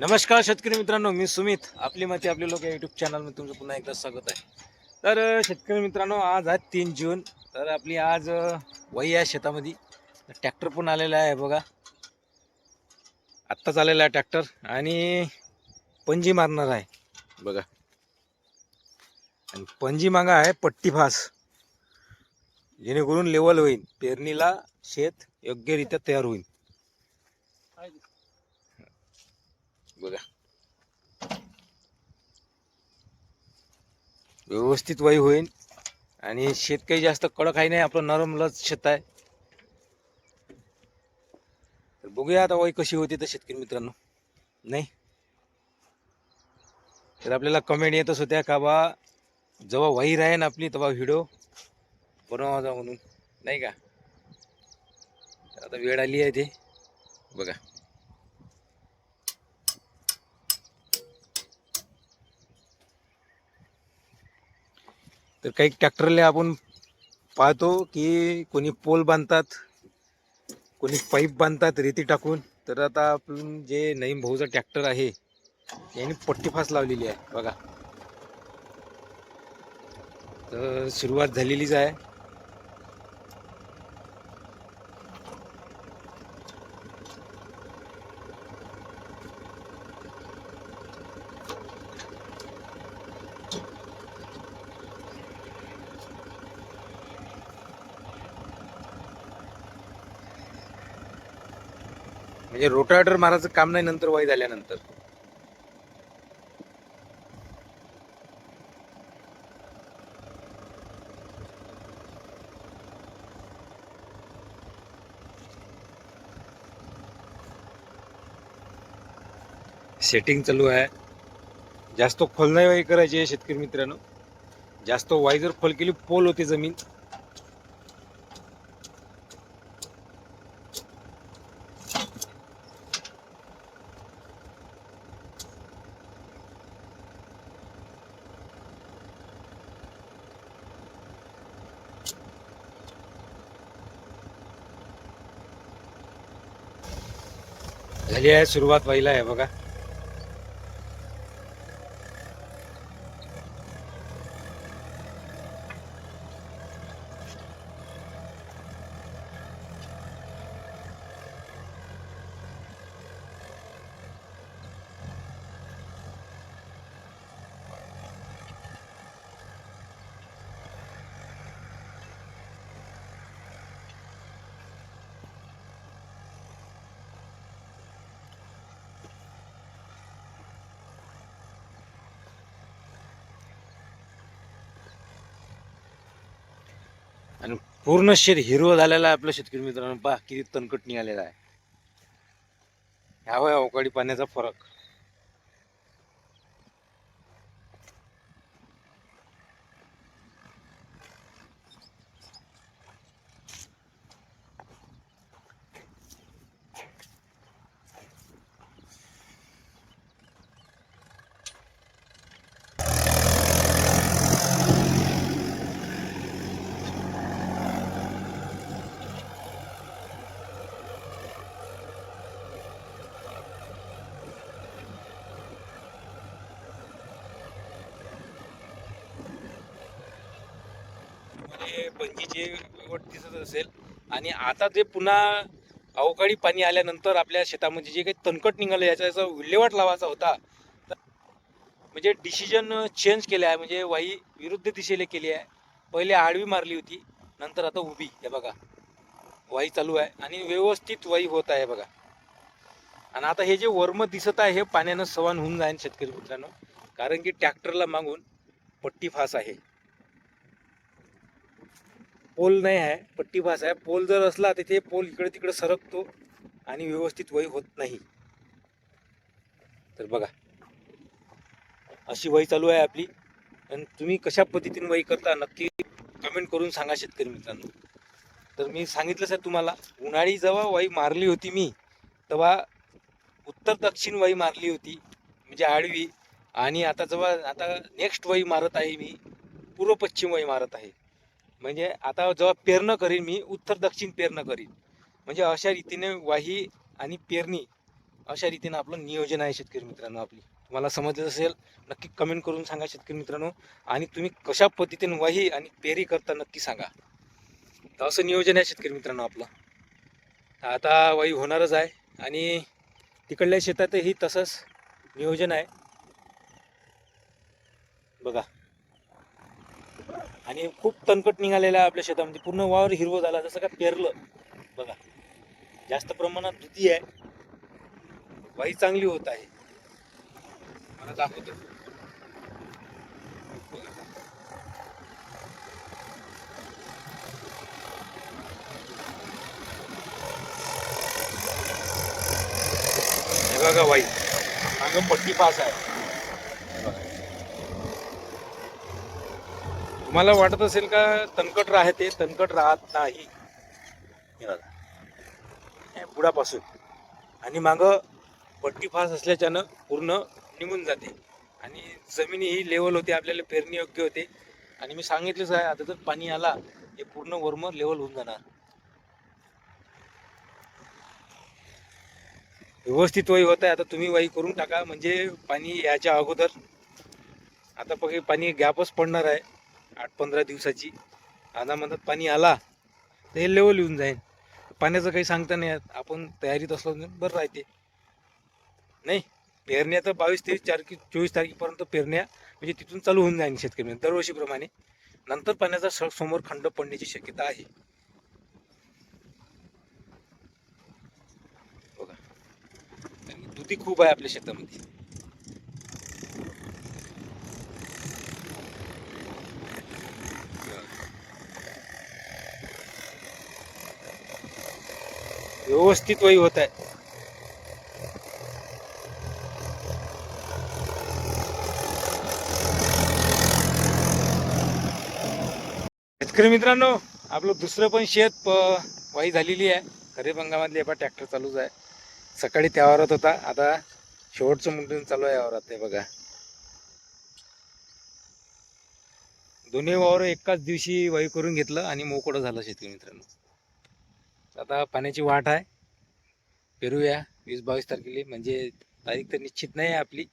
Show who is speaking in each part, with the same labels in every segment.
Speaker 1: नमस्कार शेतकरी मित्रांनो मी सुमित. आपली माती आपले लोक या युट्यूब चॅनलमध्ये तुमचं पुन्हा एकदा स्वागत आहे. तर शेतकरी मित्रांनो आज आहे तीन जून. तर आपली आज वही आहे शेतामध्ये. ट्रॅक्टर पण आलेला आहे बघा. आत्ताच आलेला आहे ट्रॅक्टर आणि पंजी मारणार आहे बघा. आणि पंजी मागा आहे पट्टी फास. जेणेकरून लेवल होईल पेरणीला शेत योग्यरित्या तयार होईल बघा व्यवस्थित वाई होईल आणि शेत काही जास्त कडक आहे नाही आपलं नरमलच शेत आहे. तर बघूया आता वाई कशी होती तर शेतकरी मित्रांनो. नाही? तर आपल्याला कमेंट येतच होत्या का बा जेव्हा वाई राहीन आपली तेव्हा व्हिडिओ बनवा म्हणून. नाही का? आता वेळ आली आहे ते. बघा. तर काही ट्रॅक्टरले आपण पाहतो की कोणी पोल बांधतात कोणी पाईप बांधतात रेती टाकून. तर आता आपण जे नईम भाऊचा ट्रॅक्टर आहे याने पट्टी फास लावलेली आहे बघा. तर सुरुवात झालेलीच आहे. म्हणजे रोटावेटर मारायचं काम नाही नंतर वाई झाल्यानंतर. सेटिंग चालू आहे. जास्त खोल नाही वाई करायची आहे शेतकरी मित्रांनो. जास्त वाई जर खोल केली पोल होते जमीन. झाली आहे सुरुवात व्हायला आहे बघा आणि पूर्ण शेत हिरवं झालेलं आहे आपलं शेतकरी मित्रांनो. पहा किती तणकट निघालेला आहे. ह्या अवकाळी पाण्याचा फरक. म्हणजे वट दिसत असेल आणि आता जे पुन्हा अवकाळी पाणी आल्यानंतर आपल्या शेतामध्ये जे काही तणकट निघालं याचा याचा विल्हेवाट लावायचा होता. तर म्हणजे डिसिजन चेंज केले आहे म्हणजे वाई विरुद्ध दिशेला केली आहे. पहिले आडवी मारली होती नंतर आता उभी हे बघा. वाई चालू आहे आणि व्यवस्थित वाई होत आहे बघा. आणि आता हे जे वर्म दिसत आहे हे पाण्यानं सवान होऊन जाईल शेतकरी मित्रांनो. कारण की ट्रॅक्टरला मागून पट्टी फास आहे. पोल नाही आहे पट्टीफास आहे. पोल जर असला तर ते पोल इकडे तिकडे सरकतो आणि व्यवस्थित वही होत नाही. तर बघा. अशी वही चालू आहे आपली. आणि तुम्ही कशा पद्धतीने वही करता नक्की कमेंट करून सांगा शेतकरी मित्रांनो. तर मी सांगितलं सर तुम्हाला उन्हाळी जेव्हा वाई मारली होती मी तेव्हा उत्तर दक्षिण वाई मारली होती म्हणजे आडवी. आणि आता जेव्हा आता नेक्स्ट वाई मारत आहे मी पूर्व पश्चिम वाई मारत आहे. म्हणजे आता जेव्हा पेरणं करीन मी उत्तर दक्षिण पेरणं करीन. म्हणजे अशा रीतीने वाही आणि पेरणी अशा रीतीनं आपलं नियोजन आहे शेतकरी मित्रांनो आपली. तुम्हाला समजत असेल नक्की कमेंट करून सांगा शेतकरी मित्रांनो. आणि तुम्ही कशा पद्धतीने वाही आणि पेरी करता नक्की सांगा. तर असं नियोजन आहे शेतकरी मित्रांनो आपलं. तर आता वाही होणारच आहे आणि तिकडल्या शेतातही तसंच नियोजन आहे. बघा. आणि खूप तणकट निघालेलं आहे आपल्या शेतामध्ये म्हणजे पूर्ण वावर हिरवं झाला जसं का पेरलं. बघा जास्त प्रमाणात धुती आहे. वाई चांगली होत आहे. मला दाखवतो. बघा वाई. मागं पट्टी पास आहे हे बघा. तुम्हाला वाटत असेल का तणकट राहते तणकट राहत नाही? बुडापासून. आणि मागं पट्टी फास असल्याच्यानं पूर्ण निघून जाते. आणि जमिनी ही लेवल होते आपल्याला पेरणी योग्य होते. आणि मी सांगितलंच आहे आता जर पाणी आला हे पूर्ण वर्म लेवल होऊन जाणार. व्यवस्थित वाई होत आहे. आता तुम्ही वाई करून टाका. म्हणजे पाणी याच्या अगोदर आता बघ पाणी गॅपच पडणार आहे. आठ पंधरा दिवसाची. आता पाणी आला तर हे लेवल येऊन जाईल. पाण्याचं काही सांगता नाही आपण तयारीत असलो बरं राहते. नाही पेरण्या तर बावीस तेवीस तारखे चोवीस तारखेपर्यंत पेरण्या म्हणजे तिथून चालू होऊन जाईल शेतकरी. दरवर्षीप्रमाणे नंतर पाण्याचा स- समोर खंड पडण्याची शक्यता आहे. बघा. दुधी खूप आहे आपल्या शेतामध्ये. व्यवस्थित वही होत आहे. शेतकरी मित्रांनो आपलं दुसरं पण शेत वाई झालेली आहे. खरीप हंगामातली एका ट्रॅक्टर चालूच आहे. सकाळी त्या वावरात होता. आता शेवटचं मुंडून चालू आहे वावरात हे बघा. दोन्ही वावर एकाच दिवशी वाई करून घेतलं आणि मोकळं झालं शेतकरी मित्रांनो. आता पाण्याची वाट आहे. पेरूया वीस बावीस तारखेला. म्हणजे तारीख तर निश्चित नाही आहे आपली.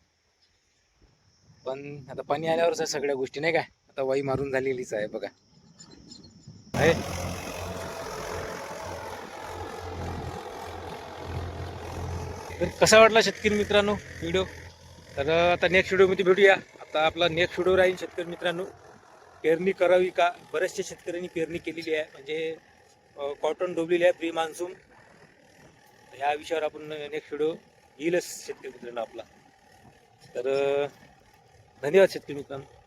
Speaker 1: पण आता पाणी आल्यावरच आहे सगळ्या गोष्टी नाही काय आता वाई मारून झालेलीच आहे बघा. आहे. तर कसा वाटला शेतकरी मित्रांनो व्हिडिओ? तर आता नेक्स्ट व्हिडिओमध्ये भेटूया. आता आपला नेक्स्ट व्हिडिओ राहील शेतकरी मित्रांनो. पेरणी करावी का? बऱ्याचशा शेतकऱ्यांनी पेरणी केलेली आहे. म्हणजे कॉटन डोबलेली आहे प्री मान्सून. ह्या विषयावर आपण नेक्स्ट व्हिडिओ येईलच शेतकरी मित्रांनो आपला. तर धन्यवाद शेतकरी मित्रांनो.